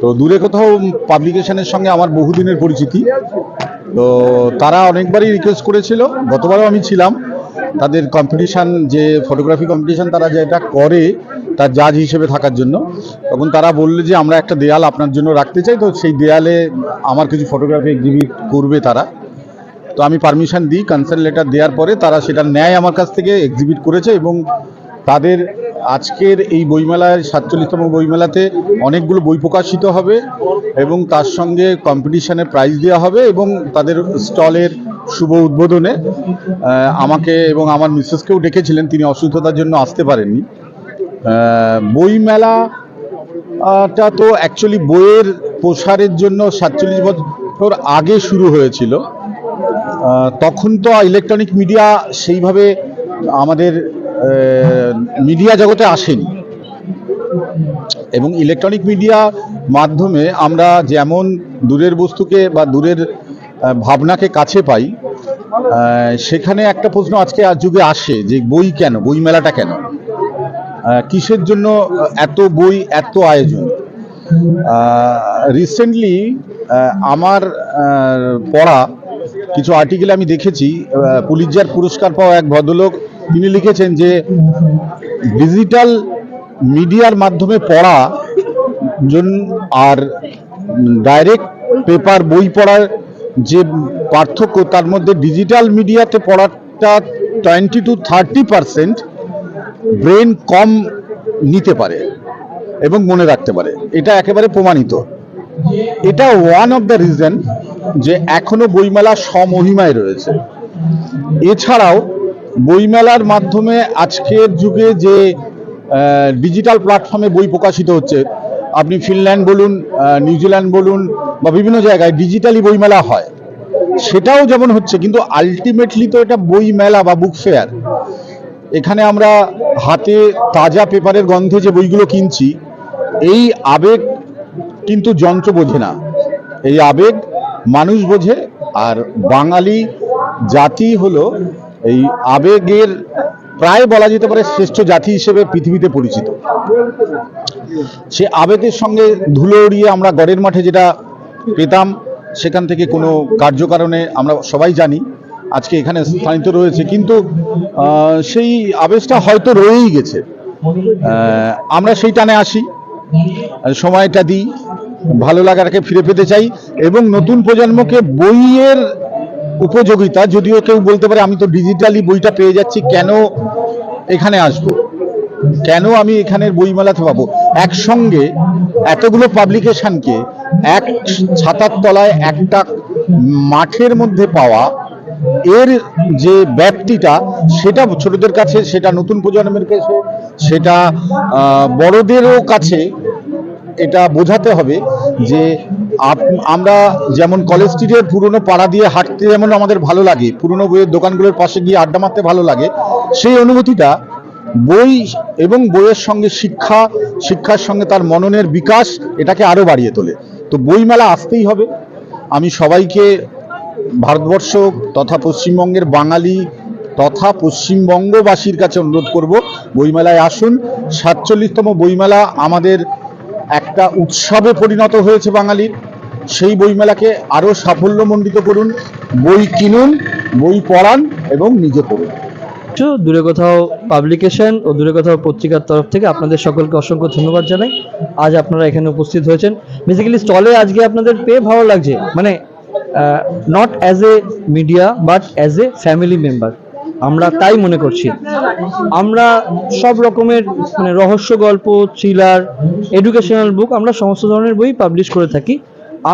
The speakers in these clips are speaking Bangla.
তো দূরে কোথাও পাবলিকেশনের সঙ্গে আমার বহুদিনের পরিচিতি। তো তারা অনেকবারই রিকোয়েস্ট করেছিল, গতবারও আমি ছিলাম। তাদের কম্পিটিশান যে ফটোগ্রাফি কম্পিটিশান তারা যেটা করে, তার জাজ হিসেবে থাকার জন্য। তখন তারা বলল যে, আমরা একটা দেয়াল আপনার জন্য রাখতে চাই। তো সেই দেয়ালে আমার কিছু ফটোগ্রাফি এক্সিবিট করবে তারা। তো আমি পারমিশন দিই কনসার্ন লেটার দেওয়ার পরে তারা সেটা নেয় আমার কাছ থেকে এক্সিবিট করেছে এবং তাদের আজকের এই বইমেলায় সাতচল্লিশতম বইমেলাতে অনেকগুলো বই প্রকাশিত হবে এবং তার সঙ্গে কম্পিটিশানে প্রাইজ দেওয়া হবে এবং তাদের স্টলের শুভ উদ্বোধনে আমাকে এবং আমার মিসেসকেও ডেকেছিলেন তিনি অসুস্থতার জন্য আসতে পারেননি। আহ, বইমেলা টা তো অ্যাকচুয়ালি বইয়ের প্রসারের জন্য সাতচল্লিশ বছর আগে শুরু হয়েছিল। তখন তো ইলেকট্রনিক মিডিয়া সেইভাবে আমাদের মিডিয়া জগতে আসেনি। এবং ইলেকট্রনিক মিডিয়া মাধ্যমে আমরা যেমন দূরের বস্তুকে বা দূরের ভাবনাকে কাছে পাই সেখানে একটা প্রশ্ন আজকে আজ যুগে আসে যে বই কেন, বই মেলাটা কেন? কিসের জন্য এত বই, এত আয়োজন? রিসেন্টলি আমার পড়া কিছু আর্টিকেল আমি দেখেছি পুলিজার পুরস্কার পাওয়া এক ভদ্রলোক তিনি লিখেছেন যে ডিজিটাল মিডিয়ার মাধ্যমে পড়া আর ডাইরেক্ট পেপার বই পড়ার যে পার্থক্য, তার মধ্যে ডিজিটাল মিডিয়াতে পড়াটা twenty to thirty percent brain কম নিতে পারে এবং মনে রাখতে পারে। এটা একেবারে প্রমাণিত। এটা ওয়ান অফ দ্য রিজন যে এখনও বইমেলা স্বমহিমায় রয়েছে। এছাড়াও বইমেলার মাধ্যমে আজকের যুগে যে ডিজিটাল প্ল্যাটফর্মে বই প্রকাশিত হচ্ছে, আপনি ফিনল্যান্ড বলুন নিউজিল্যান্ড বলুন, বা বিভিন্ন জায়গায় ডিজিটালি বইমেলা হয়, সেটাও যেমন হচ্ছে, কিন্তু আলটিমেটলি তো এটা বই মেলা বা বুক ফেয়ার এখানে আমরা হাতে তাজা পেপারের গন্ধে যে বইগুলো কিনছি, এই আবেগ কিন্তু যন্ত্র বোঝে না। এই আবেগ মানুষ বোঝে, আর বাঙালি জাতি হলো এই আবেগের প্রায় বলা যেতে পারে শ্রেষ্ঠ জাতি হিসেবে পৃথিবীতে পরিচিত। সে আবেগের সঙ্গে ধুলো উড়িয়ে আমরা গড়ের মাঠে যেটা পেতাম, সেখান থেকে কোনো কার্যকারণে আমরা সবাই জানি, আজকে এখানে স্থানিত রয়েছে। কিন্তু সেই আবেশটা হয়তো রয়েই গেছে। আমরা সেই টানে আসি, সময়টা দিই, ভালো লাগাটাকে ফিরে পেতে চাই, এবং নতুন প্রজন্মকে বইয়ের উপযোগিতা, যদিও কেউ বলতে পারে আমি তো ডিজিটালি বইটা পেয়ে যাচ্ছি, কেন এখানে আসব? কেন আমি এখানের বইমেলাতে পাবো একসঙ্গে এতগুলো পাবলিকেশনকে এক ছাতার তলায় একটা মাঠের মধ্যে পাওয়া, এর যে ব্যাপ্তিটা, সেটা ছোটদের কাছে, সেটা নতুন প্রজন্মের কাছে, সেটা বড়দেরও কাছে, এটা বোঝাতে হবে যে আমরা যেমন কলেজ স্ট্রিটের পুরনো পাড়া দিয়ে হাঁটতে যেমন আমাদের ভালো লাগে, পুরনো বইয়ের দোকানগুলোর পাশে গিয়ে আড্ডা মারতে ভালো লাগে, সেই অনুভূতিটা বই এবং বইয়ের সঙ্গে শিক্ষা, শিক্ষার সঙ্গে তার মননের বিকাশ, এটাকে আরও বাড়িয়ে তোলে। তো বইমেলা আসতেই হবে। আমি সবাইকে ভারতবর্ষ তথা পশ্চিমবঙ্গের বাঙালি তথা পশ্চিমবঙ্গবাসীর কাছে অনুরোধ করব, বইমেলায় আসুন। সাতচল্লিশতম বইমেলা আমাদের একটা উৎসবে পরিণত হয়েছে বাঙালির। সেই বইমেলাকে আরও সাফল্যমণ্ডিত করুন, বই কিনুন, বই পড়ান এবং নিজে পড়ুন। দূরে কোথাও পাবলিকেশন ও দূরে কোথাও পত্রিকার তরফ থেকে আপনাদের সকলকে অসংখ্য ধন্যবাদ জানাই। আজ আপনারা এখানে উপস্থিত হয়েছেন। বেসিক্যালি স্টলে আজকে আপনাদের পেয়ে ভালো লাগছে। মানে not as a media but as a family member আমরা তাই মনে করছি। আমরা সব রকমের মানে রহস্য গল্প থ্রিলার এডুকেশনাল বুক আমরা সমস্ত ধরনের বই পাবলিশ করে থাকি।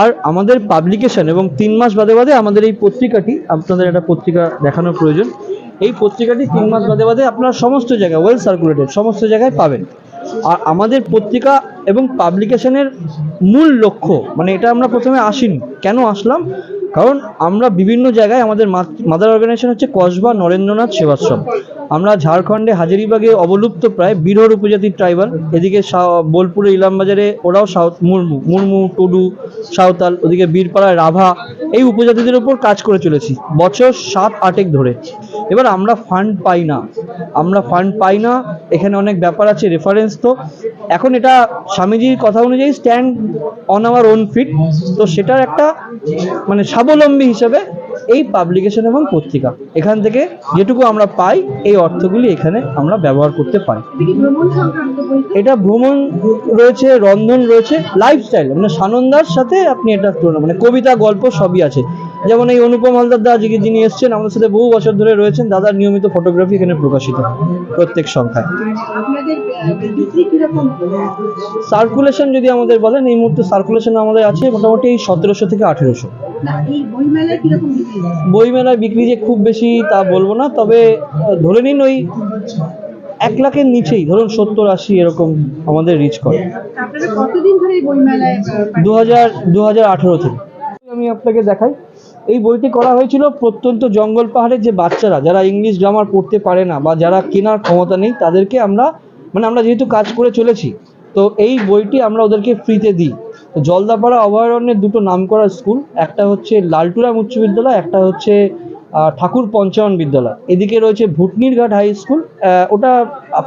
আর আমাদের পাবলিকেশন এবং তিন মাস বাদে বাদে আমাদের এই পত্রিকাটি আপনাদের একটা পত্রিকা দেখানোর প্রয়োজন। এই পত্রিকাটি তিন মাস বাদে বাদে আপনারা সমস্ত জায়গায় ওয়েল সার্কুলেটেড সমস্ত জায়গায় পাবেন। আর আমাদের পত্রিকা এবং পাবলিকেশনের মূল লক্ষ্য মানে এটা আমরা প্রথমে আসিনি। কেন আসলাম? কারণ আমরা বিভিন্ন জায়গায় আমাদের মাদার অর্গানাইজেশন হচ্ছে কসবা নরেন্দ্রনাথ সেবাশ্রম। আমরা ঝাড়খণ্ডে হাজারিবাগে অবলুপ্ত প্রায় বিরোর উপজাতির ট্রাইবাল এদিকে বোলপুরে ইলামবাজারে ওরাও সাউথ, মুর্মু মুর্মু, টুডু, সাঁওতাল, ওদিকে বীরপাড়ায় রাভা, এই উপজাতিদের উপর কাজ করে চলেছি, বছর সাত আটেক ধরে। এবার আমরা ফান্ড পাই না। আমরা ফান্ড পাই না। এখানে অনেক ব্যাপার আছে রেফারেন্স তো। এখন এটা স্বামীজির কথা অনুযায়ী stand on our own feet তো সেটার একটা মানে স্বাবলম্বী হিসেবে এই পাবলিকেশন এবং পত্রিকা। এখান থেকে যেটুকু আমরা পাই, এই অর্থগুলি এখানে আমরা ব্যবহার করতে পারি। এটা ভ্রমণ রয়েছে, রন্ধন রয়েছে লাইফস্টাইল মানে সানন্দার সাথে আপনি এটা মানে কবিতা, গল্প সবই আছে। যেমন এই অনুপম হালদার দা যিনি এসছেন আমাদের সাথে বহু বছর ধরে রয়েছেন। দাদার নিয়মিত ফটোগ্রাফি এখানে প্রকাশিত প্রত্যেক সংখ্যায়। সার্কুলেশন যদি আমাদের বলেন এই মুহূর্তে সার্কুলেশন আমাদের আছে মোটামুটি সতেরোশো থেকে আঠেরোশো। বইমেলায় বিক্রি যে খুব বেশি তা বলব না তবে ধরে নিন ওই এক লাখের নিচেই ধরুন সত্তর আশি এরকম আমাদের রিচ করে। দু হাজার দু হাজার আঠেরো থেকে। আমি আপনাকে দেখাই। এই বইটি করা হয়েছিল প্রত্যন্ত জঙ্গল পাহাড়ের যে বাচ্চারা, যারা ইংলিশ গ্রামার পড়তে পারে না বা যারা কেনার ক্ষমতা নেই, তাদেরকে আমরা মানে আমরা যেহেতু কাজ করে চলেছি, তো এই বইটি আমরা ওদেরকে ফ্রিতে দিই। তো জলদাপাড়া অভয়ারণ্যের দুটো নামকরা স্কুল, একটা হচ্ছে লালটুরাম উচ্চ বিদ্যালয়, একটা হচ্ছে ঠাকুর পঞ্চায়ন বিদ্যালয়। এদিকে রয়েছে ভুটনিরঘাট হাই স্কুল ওটা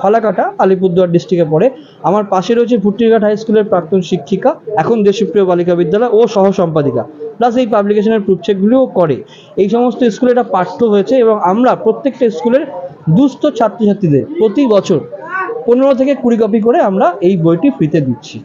ফালাকাটা, আলিপুরদুয়ার ডিস্ট্রিক্টে পড়ে। আমার পাশে রয়েছে ভুটনির ঘাট হাই স্কুলের প্রাক্তন শিক্ষিকা, এখন দেশপ্রিয় বালিকা বিদ্যালয় ও সহ সম্পাদিকা প্লাস এই পাবলিকেশনের প্রুফচেকগুলিও করে। এই সমস্ত স্কুলে এটা পাঠ্য হয়েছে এবং আমরা প্রত্যেকটা স্কুলের দুস্থ ছাত্রছাত্রীদের প্রতি বছর পনেরো থেকে কুড়ি কপি করে আমরা এই বইটি ফ্রিতে দিচ্ছি।